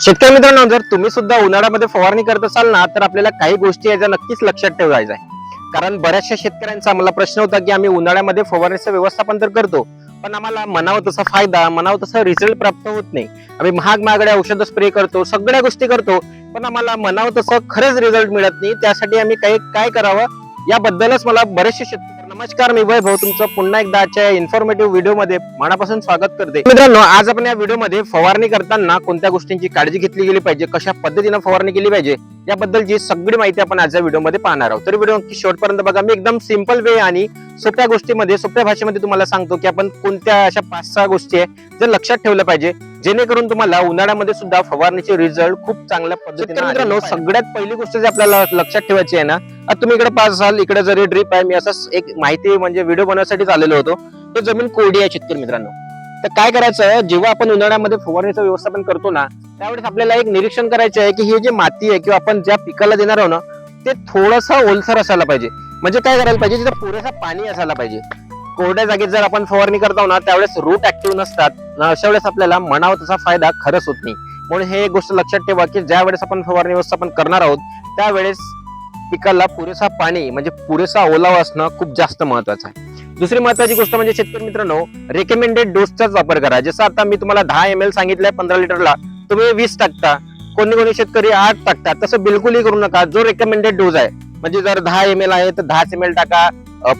शेतकरी मित्रांनो जर तुम्ही सुद्धा उन्हाळ्यामध्ये फवारणी करत असाल ना तर आपल्याला काही गोष्टी याच्या नक्कीच लक्षात ठेवायचं आहे कारण बऱ्याचशा शेतकऱ्यांचा मला प्रश्न होता की आम्ही उन्हाळ्यामध्ये फवारणीचं व्यवस्थापन तर करतो पण आम्हाला म्हणावं तसा फायदा म्हणावं तसा रिझल्ट प्राप्त होत नाही. आम्ही महाग महागड्या औषध स्प्रे करतो सगळ्या गोष्टी करतो पण आम्हाला म्हणावं तसं खरंच रिझल्ट मिळत नाही. त्यासाठी आम्ही काही काय करावं? याबद्दलच मला बरेचसे शेतकरी नमस्कार मी वैभव. तुमचं पुन्हा एकदा आजच्या इन्फॉर्मेटिव्ह व्हिडिओमध्ये मनापासून स्वागत करते. मित्रांनो आज आपण या व्हिडिओमध्ये फवारणी करताना कोणत्या गोष्टींची काळजी घेतली गेली पाहिजे कशा पद्धतीनं फवारणी केली पाहिजे याबद्दलची सगळी माहिती आपण आजच्या व्हिडिओमध्ये पाहणार आहोत. तर व्हिडिओ नक्की शेवटपर्यंत बघा. मी एकदम सिंपल वे आणि सोप्या गोष्टीमध्ये सोप्या भाषेमध्ये तुम्हाला सांगतो की आपण कोणत्या अशा पाच सहा गोष्टी आहे जर लक्षात ठेवलं पाहिजे जेणेकरून तुम्हाला उन्हाळ्यामध्ये सुद्धा फवारणीचे रिझल्ट खूप चांगल्या पद्धतीने मित्रांनो सगळ्यात पहिली गोष्ट जी आपल्याला लक्षात ठेवायची आहे ना आता तुम्ही इकडे पाच असाल इकडे जरी ड्रीप आहे मी असं एक माहिती म्हणजे व्हिडिओ बनवण्यासाठीच आलेलो होतो. तो जमीन कोरडी आहे शेतकरी मित्रांनो. तर काय करायचं जेव्हा आपण उन्हाळ्यामध्ये फवारणीचं व्यवस्थापन करतो ना त्यावेळेस आपल्याला एक निरीक्षण करायचं आहे की ही जी माती आहे किंवा आपण ज्या पिकाला देणार आहोत ना ते थोडंसं ओलसर असायला पाहिजे. म्हणजे काय करायला पाहिजे तिथं पुरेसा पाणी असायला पाहिजे. कोरड्या जागेत जर आपण फवारणी करतो ना त्यावेळेस रूट ऍक्टिव्ह नसतात. अशा वेळेस आपल्याला म्हणावं तसा फायदा खरंच होत नाही. म्हणून हे एक गोष्ट लक्षात ठेवा की ज्या वेळेस आपण फवारणी व्यवस्थापन करणार आहोत त्यावेळेस पिकाला पुरेसा पाणी म्हणजे पुरेसा ओलावा असणं खूप जास्त महत्वाचं आहे. दुसरी महत्वाची गोष्ट म्हणजे शेतकरी मित्रांनो रेकमेंडेड डोसचाच वापर करा. जसं आता मी तुम्हाला दहा एम एल सांगितलंय पंधरा लिटरला तुम्ही वीस टाकता कोणी कोणी शेतकरी आठ टाकतात तसं बिलकुलही करू नका. जो रेकमेंडेड डोस आहे म्हणजे जर दहा एम एल आहे तर दहाच एम एल टाका.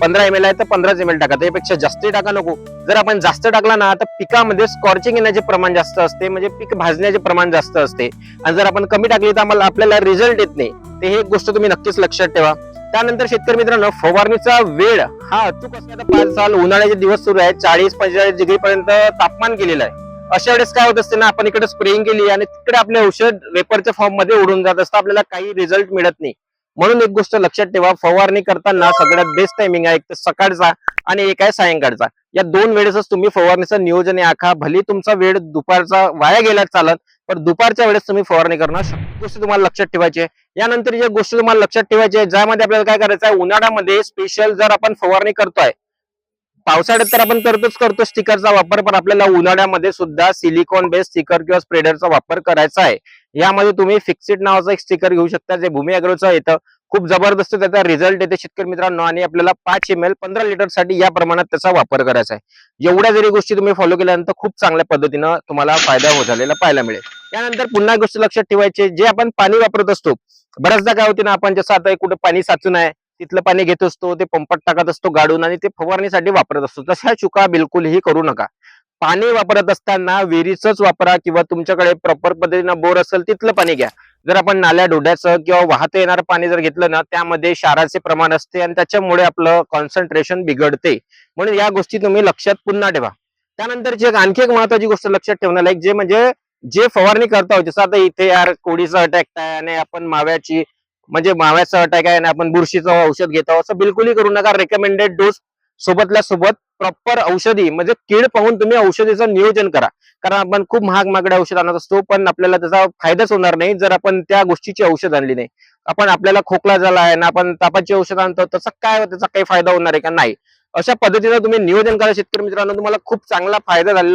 पंधरा एम एल आहे तर पंधराच एम एल टाका. त्यापेक्षा जास्त टाका नको. जर आपण जास्त टाकला ना तर पिकामध्ये स्कॉर्चिंग येण्याचे प्रमाण जास्त असते म्हणजे पीक भाजण्याचे प्रमाण जास्त असते. आणि जर आपण कमी टाकली तर आम्हाला आपल्याला रिझल्ट येत नाही. ते हे एक गोष्ट तुम्ही नक्कीच लक्षात ठेवा. त्यानंतर शेतकरी मित्रांनो फवारणीचा वेळ. हा अचूक असण्याचा पाच साल उन्हाळ्याचे दिवस सुरू आहे चाळीस पंचेचाळीस डिग्री पर्यंत तापमान केलेलं आहे. अशा वेळेस काय होत असते ना आपण इकडे स्प्रेइंग केली आणि तिकडे आपले औषध वेपरच्या फॉर्ममध्ये उडून जात असतं. आपल्याला काही रिझल्ट मिळत नाही. म्हणून एक गोष्ट लक्षात ठेवा फवारणी करताना सगळ्यात बेस्ट टायमिंग आहे एक तर सकाळचा आणि एक आहे सायंकाळचा. या दोन वेळेसच तुम्ही फवारणीचं नियोजन आखा भले तुमचा वेळ दुपारचा वाया गेला चालत पण दुपारच्या वेळेस तुम्ही फवारणी करणं गोष्टी तुम्हाला लक्षात ठेवायची आहे. यानंतर ज्या गोष्टी तुम्हाला लक्षात ठेवायची आहे ज्यामध्ये आपल्याला काय करायचं आहे उन्हाळ्यामध्ये स्पेशल जर आपण फवारणी करतोय पावसाळ्यात तर आपण करतोच करतो स्टिकरचा वापर पण आपल्याला उन्हाळ्यामध्ये सुद्धा सिलिकॉन बेस्ड स्टिकर किंवा स्प्रेडरचा वापर करायचा आहे. यामध्ये तुम्ही फिक्सिड नावाचा एक स्टिकर घेऊ शकता जे भूमी अॅग्रोचं येतं खूप जबरदस्त त्याचा रिझल्ट येते शेतकरी मित्रांनो. आणि आपल्याला पाच एम एल पंधरा लिटरसाठी या प्रमाणात त्याचा वापर करायचा आहे. एवढ्या जरी गोष्टी तुम्ही फॉलो केल्यानंतर खूप चांगल्या पद्धतीनं तुम्हाला फायदा हो झालेला पाहायला मिळेल. त्यानंतर पुन्हा गोष्ट लक्षात ठेवायची जे आपण पाणी वापरत असतो बऱ्याचदा काय होते ना आपण जसं आता कुठे पाणी साचून आहे तिथलं पाणी घेत असतो ते पंपात टाकत असतो गाडून आणि ते फवारणीसाठी वापरत असतो. तशा चुका बिलकुलही करू नका. पाणी वापरत असताना विहिरीचंच वापरा किंवा तुमच्याकडे प्रॉपर पद्धतीनं बोर असेल तिथलं पाणी घ्या. जर आपण नाल्या डोड्याचं किंवा वाहत येणारं पाणी जर घेतलं ना त्यामध्ये क्षाराचे प्रमाण असते आणि त्याच्यामुळे आपलं कॉन्सन्ट्रेशन बिघडते. म्हणून या गोष्टी तुम्ही लक्षात पुन्हा ठेवा. त्यानंतरची एक आणखी एक महत्वाची गोष्ट लक्षात ठेवणार एक जे म्हणजे जे फवारणी करता जसं आता इथे यार कोडीचा अटॅक आहे आणि आपण माव्याची म्हणजे माव्याचा अटॅक आहे आणि आपण बुरशीचं औषध घेतो असं बिलकुलही करू नका. रेकमेंडेड डोस सोबतल्या सोबत प्रॉपर औषधी म्हणजे कीड पाहून तुम्ही औषधीचं नियोजन करा. कारण आपण खूप महाग महागडे औषध आणत असतो पण आपल्याला त्याचा फायदाच होणार नाही जर आपण त्या गोष्टीची औषध आणली नाही. आपण आपल्याला खोकला झाला आहे ना आपण तापाची औषध आणतो तसं काय त्याचा काही फायदा होणार आहे का? नाही. अशा पद्धतीनं तुम्ही नियोजन करा शेतकरी मित्रांनो. तुम्हाला खूप चांगला फायदा झालेला